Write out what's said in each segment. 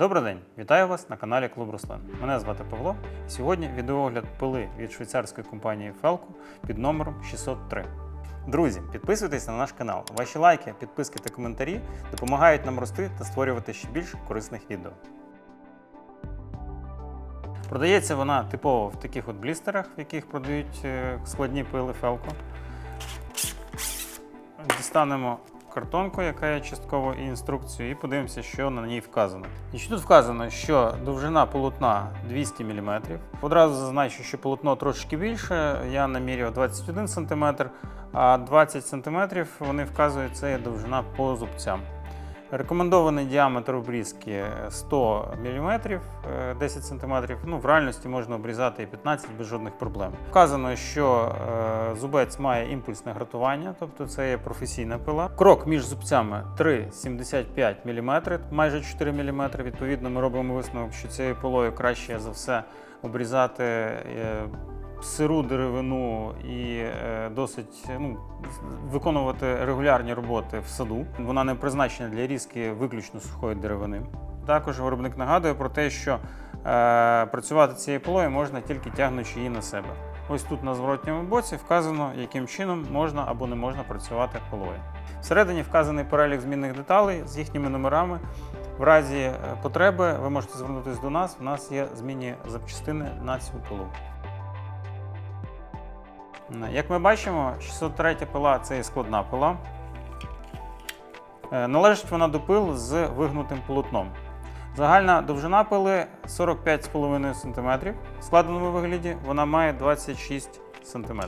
Добрий день, вітаю вас на каналі Клуб Руслан. Мене звати Павло. Сьогодні відеоогляд пили від швейцарської компанії Felco під номером 603. Друзі, підписуйтесь на наш канал. Ваші лайки, підписки та коментарі допомагають нам рости та створювати ще більше корисних відео. Продається вона типово в таких от блістерах, в яких продають е, складні пили Felco. Дістанемо картонку, яка є частково і інструкцію, і подивимося, що на ній вказано. І що тут вказано, що довжина полотна 200 мм. Одразу зазначу, що полотно трошки більше. Я наміряв 21 см, а 20 см вони вказують, це є довжина по зубцям. Рекомендований діаметр обрізки 100 мм, 10 см. Ну, в реальності можна обрізати і 15 без жодних проблем. Вказано, що е, зубець має імпульсне гратування, тобто це є професійна пила. Крок між зубцями 3,75 мм, майже 4 мм. Відповідно, ми робимо висновок, що цією пилою краще за все обрізати. Сиру деревину і е, досить ну, виконувати регулярні роботи в саду. Вона не призначена для різки виключно сухої деревини. Також виробник нагадує про те, що е, працювати цією пилою можна тільки тягнучи її на себе. Ось тут на зворотньому боці вказано, яким чином можна або не можна працювати пилою. Всередині вказаний перелік змінних деталей з їхніми номерами. В разі е, потреби ви можете звернутися до нас. У нас є змінні запчастини на цю пилу. Як ми бачимо, 603 пила це є складна пила. Е, Належить вона до пил з вигнутим полотном. Загальна довжина пили 45,5 см. В складеному вигляді вона має 26 см.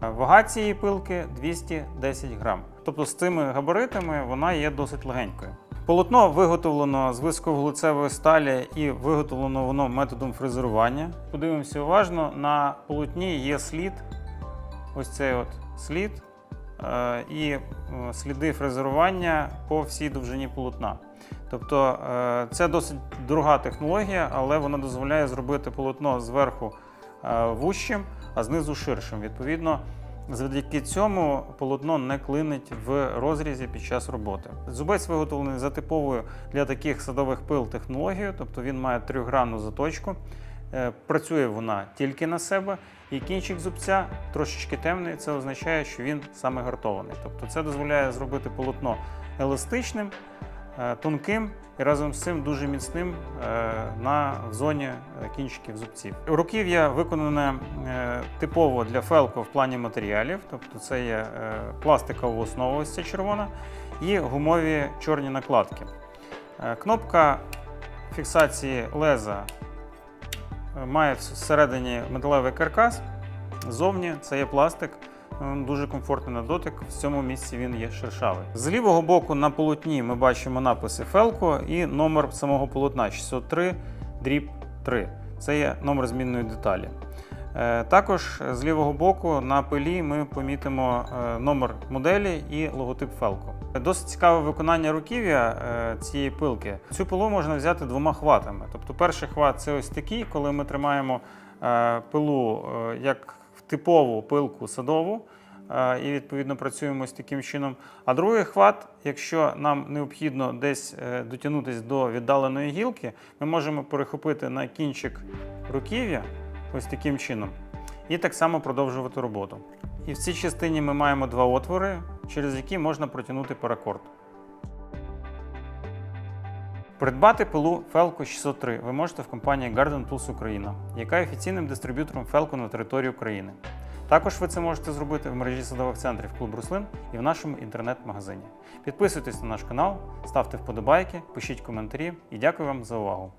Вага цієї пилки 210 грам. Тобто з цими габаритами вона є досить легенькою. Полотно виготовлено з високовуглецевої сталі і виготовлено воно методом фрезерування. Подивимося уважно, на полотні є слід, ось цей от слід е, і е, сліди фрезерування по всій довжині полотна. Тобто е, це досить дорога технологія, але вона дозволяє зробити полотно зверху вущим, а знизу ширшим. Відповідно, Завдяки цьому полотно не клинить в розрізі під час роботи. Зубець виготовлений за типовою для таких садових пил технологією, тобто він має трьохгранну заточку. Е, Працює вона тільки на себе, і кінчик зубця трошечки темний. Це означає, що він саме гартований. Тобто це дозволяє зробити полотно еластичним, тонким і разом з цим дуже міцним е, на зоні е, кінчиків зубців. Руків'я виконане е, типово для фелко в плані матеріалів, тобто це є е, пластикова основа, ось ця червона, і гумові чорні накладки. Е, Кнопка фіксації леза е, має всередині металевий каркас, ззовні це є пластик. Дуже комфортний на дотик, в цьому місці він є шершавий. З лівого боку на полотні ми бачимо написи Felco і номер самого полотна 603 дріб 3. Це є номер змінної деталі. Е, Також з лівого боку на пилі ми помітимо е, номер моделі і логотип Felco. Досить цікаве виконання руків'я е, цієї пилки. Цю пилу можна взяти двома хватами. Тобто, перший хват це ось такий, коли ми тримаємо пилу е, як типову пилку садову. е, І відповідно працюємо ось таким чином. А другий хват, якщо нам необхідно десь е, дотягнутися до віддаленої гілки, ми можемо перехопити на кінчик руків'я ось таким чином, і так само продовжувати роботу. І в цій частині ми маємо два отвори, через які можна протягнути паракорд. Придбати пилу Felco 603 ви можете в компанії Garden Tools Україна, яка є офіційним дистриб'ютором Felco на території України. Також ви це можете зробити в мережі садових центрів Клуб Руслин і в нашому інтернет-магазині. Підписуйтесь на наш канал, ставте вподобайки, пишіть коментарі і дякую вам за увагу.